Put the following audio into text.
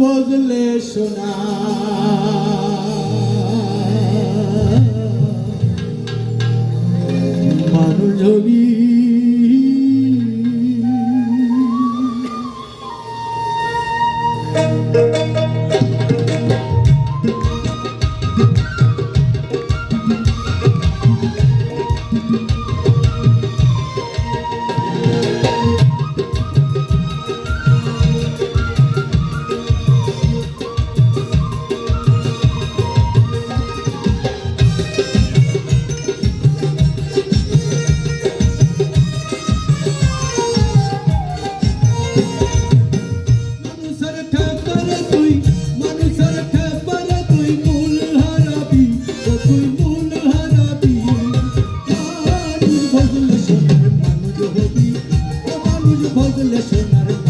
বদলে শোনা মানুষ বদলে সোনার